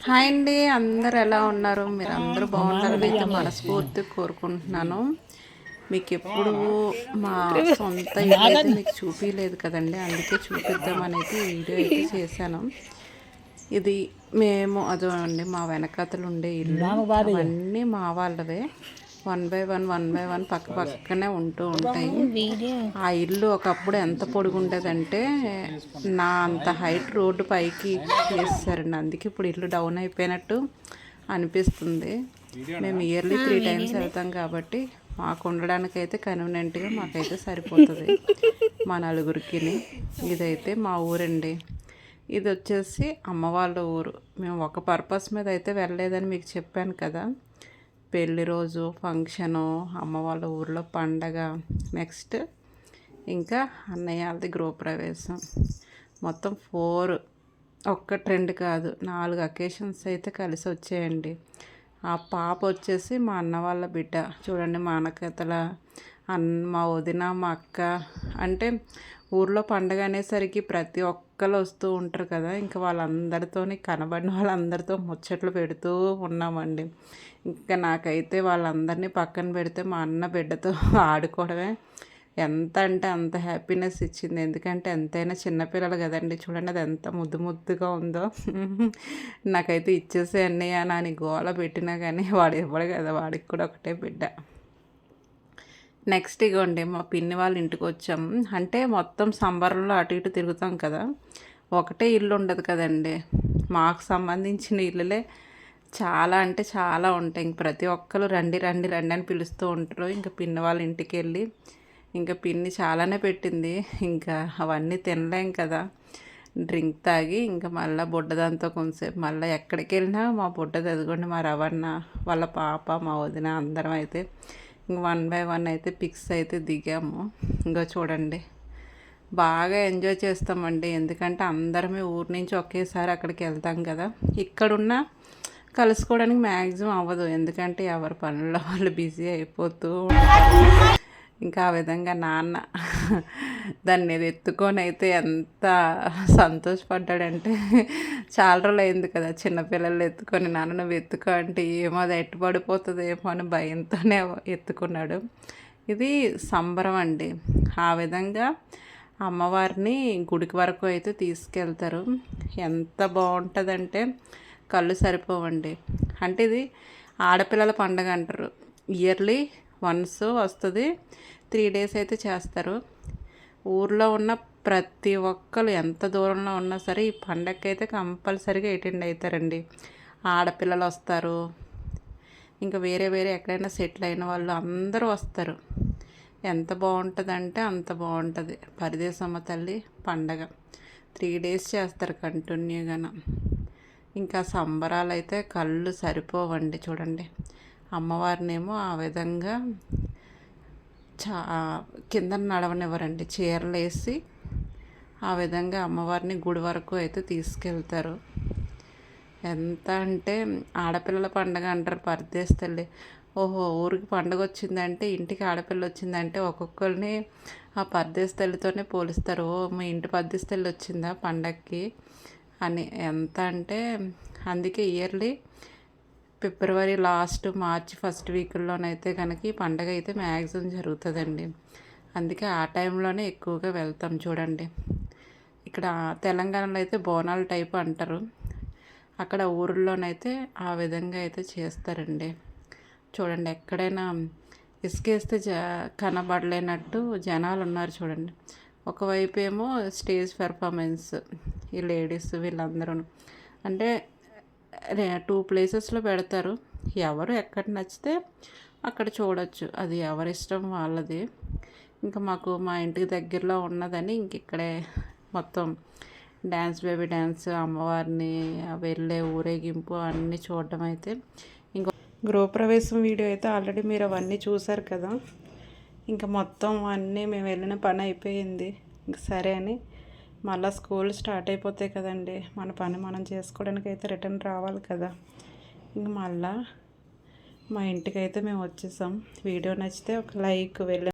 Hi అండి అందరు ఎలా ఉన్నారు? మీరు అందరూ బాగుండాలని అయితే మనస్ఫూర్తి కోరుకుంటున్నాను. మీకు ఎప్పుడు మా సొంత ఇల్లు మీకు చూపించలేదు కదండి. అందుకే చూపిద్దామని అయితే ఈ వీడియో అయితే చేశాను. ఇది మేము అదండి మా వెనకతలు ఉండే ఇల్లు. అవన్నీ మా వాళ్ళవే one by one one by one పక్క పక్కనే ఉంటూ ఉంటాయి. ఆ ఇల్లు ఒకప్పుడు ఎంత పొడుగు ఉండేదంటే నా అంత హైట్ రోడ్డు పైకి చేస్తారండి అందుకే ఇప్పుడు ఇల్లు డౌన్ అయిపోయినట్టు అనిపిస్తుంది. మేము ఇయర్లీ త్రీ టైమ్స్ వెళ్తాం కాబట్టి మాకు ఉండడానికి అయితే కన్వీనెంట్గా మాకైతే సరిపోతుంది. మా నలుగురికి ఇదైతే మా ఊరండి. ఇది వచ్చేసి అమ్మ వాళ్ళ ఊరు. మేము ఒక పర్పస్ మీద అయితే వెళ్ళలేదని మీకు చెప్పాను కదా. పెళ్ళి రోజు ఫంక్షను అమ్మ వాళ్ళ ఊర్లో పండగ నెక్స్ట్ ఇంకా అన్నయ్య వాళ్ళది గృహప్రవేశం. మొత్తం ఫోర్ ఒక్క ట్రెండ్ కాదు నాలుగు అకేషన్స్ అయితే కలిసి వచ్చాయండి. ఆ పాప వచ్చేసి మా అన్న వాళ్ళ బిడ్డ. చూడండి మా అన్నకతల అన్న మా వదిన మా అక్క. అంటే ఊర్లో పండగ అనేసరికి ప్రతి కుక్కలు వస్తూ ఉంటారు కదా ఇంకా వాళ్ళందరితోని కనబడిన వాళ్ళందరితో ముచ్చట్లు పెడుతూ ఉన్నామండి. ఇంకా నాకైతే వాళ్ళందరినీ పక్కన పెడితే మా అన్న బిడ్డతో ఆడుకోవడమే ఎంత అంటే అంత హ్యాపీనెస్ ఇచ్చింది. ఎందుకంటే ఎంతైనా చిన్నపిల్లలు కదండి చూడండి అది ఎంత ముద్దు ముద్దుగా ఉందో. నాకైతే ఇచ్చేసే అన్నయ్య నాని గోల పెట్టినా కానీ వాడు ఇవ్వడు కదా వాడికి కూడా ఒకటే బిడ్డ. నెక్స్ట్ ఇగోండి మా పిన్ని వాళ్ళ ఇంటికి వచ్చాం. అంటే మొత్తం సంబరంలో అటు ఇటు తిరుగుతాం కదా. ఒకటే ఇల్లు ఉండదు కదండి. మాకు సంబంధించిన ఇల్లులే చాలా అంటే చాలా ఉంటాయి. ఇంక ప్రతి ఒక్కరు రండి రండి రండి అని పిలుస్తూ ఉంటారు. ఇంకా పిన్ని వాళ్ళ ఇంటికి వెళ్ళి ఇంకా పిన్ని చాలానే పెట్టింది. ఇంకా అవన్నీ తినలేం కదా. డ్రింక్ తాగి ఇంకా మళ్ళీ బుడ్డదంతా కొంచెంసేపు మళ్ళీ ఎక్కడికి వెళ్ళినా మా బుడ్డ చదువుకోండి మా రవణ వాళ్ళ పాప మా వదిన అందరం అయితే వన్ బై వన్ అయితే పిక్స్ అయితే దిగాము. ఇంకా చూడండి. బాగా ఎంజాయ్ చేస్తామండి. ఎందుకంటే అందరమే ఊరి నుంచి ఒకేసారి అక్కడికి వెళ్తాం కదా. ఇక్కడున్న కలుసుకోవడానికి మ్యాక్సిమం అవ్వదు. ఎందుకంటే ఎవరి పనుల్లో వాళ్ళు బిజీ అయిపోతూ ఉంటారు. ఇంకా ఆ విధంగా నాన్న దాన్ని ఎత్తుకొని అయితే ఎంత సంతోషపడ్డాడంటే చాలా రోజులు అయింది కదా చిన్నపిల్లలు ఎత్తుకొని నాన్న నువ్వు ఎత్తుకో అంటే ఏమో అది ఎట్టు పడిపోతుందేమో అని భయంతోనే ఎత్తుకున్నాడు. ఇది సంబరం అండి. ఆ విధంగా అమ్మవారిని గుడికి వరకు అయితే తీసుకెళ్తారు. ఎంత బాగుంటుందంటే కళ్ళు సరిపోవండి. అంటే ఇది ఆడపిల్లల పండగ అంటారు. ఇయర్లీ వన్స్ వస్తుంది. త్రీ డేస్ అయితే చేస్తారు. ఊర్లో ఉన్న ప్రతి ఒక్కరు ఎంత దూరంలో ఉన్నా సరే ఈ పండగకి అయితే కంపల్సరీగా అటెండ్ అవుతారండి ఆడపిల్లలు వస్తారు. ఇంకా వేరే వేరే ఎక్కడైనా సెటిల్ అయిన వాళ్ళు అందరూ వస్తారు. ఎంత బాగుంటుందంటే అంత బాగుంటుంది. పరిదేశమ్మ తల్లి పండగ. త్రీ డేస్ చేస్తారు కంటిన్యూగా ఇంకా సంబరాలు అయితే కళ్ళు సరిపోవండి చూడండి. అమ్మవారినేమో ఆ విధంగా చా కింద నడవనివ్వరండి. చీరలు వేసి ఆ విధంగా అమ్మవారిని గుడి వరకు అయితే తీసుకెళ్తారు. ఎంత అంటే ఆడపిల్లల పండగ అంటారు పరదేశ్ తల్లి. ఓహో ఊరికి పండగ వచ్చిందంటే ఇంటికి ఆడపిల్ల వచ్చిందంటే ఒక్కొక్కరిని ఆ పరదేశ్ తల్లితోనే పోలిస్తారు. ఓ మీ ఇంటి పరదేశ్ తల్లి వచ్చిందా పండగకి అని. ఎంత అంటే అందుకే yearly February last March first వీక్లోనైతే కనుక ఈ పండగ అయితే మ్యాక్సిమం జరుగుతుందండి. అందుకే ఆ టైంలోనే ఎక్కువగా వెళ్తాం చూడండి. ఇక్కడ తెలంగాణలో అయితే బోనాల టైప్ అంటారు. అక్కడ ఊరిలోనైతే ఆ విధంగా అయితే చేస్తారండి. చూడండి ఎక్కడైనా ఇసుకేస్తే జ కనబడలేనట్టు జనాలు ఉన్నారు చూడండి. ఒకవైపు ఏమో స్టేజ్ పెర్ఫార్మెన్స్ ఈ లేడీస్ వీళ్ళందరూ అంటే టూ ప్లేసెస్లో పెడతారు. ఎవరు ఎక్కడ నచ్చితే అక్కడ చూడొచ్చు. అది ఎవరిష్టం వాళ్ళది. ఇంకా మాకు మా ఇంటికి దగ్గరలో ఉన్నదని ఇంక ఇక్కడే మొత్తం డ్యాన్స్ బేబీ డ్యాన్స్ అమ్మవారిని వెళ్ళే ఊరేగింపు అన్నీ చూడడం అయితే ఇంకో గృహప్రవేశం వీడియో అయితే ఆల్రెడీ మీరు అవన్నీ చూసారు కదా. ఇంకా మొత్తం అన్నీ మేము వెళ్ళిన పని అయిపోయింది. ఇంక సరే అని మళ్ళీ స్కూల్ స్టార్ట్ అయిపోతాయి కదండి మన పని మనం చేసుకోవడానికి అయితే రిటర్న్ రావాలి కదా. ఇంక మళ్ళా మా ఇంటికి అయితే మేము వచ్చేసాం. వీడియో నచ్చితే ఒక లైక్ వెళ్ళి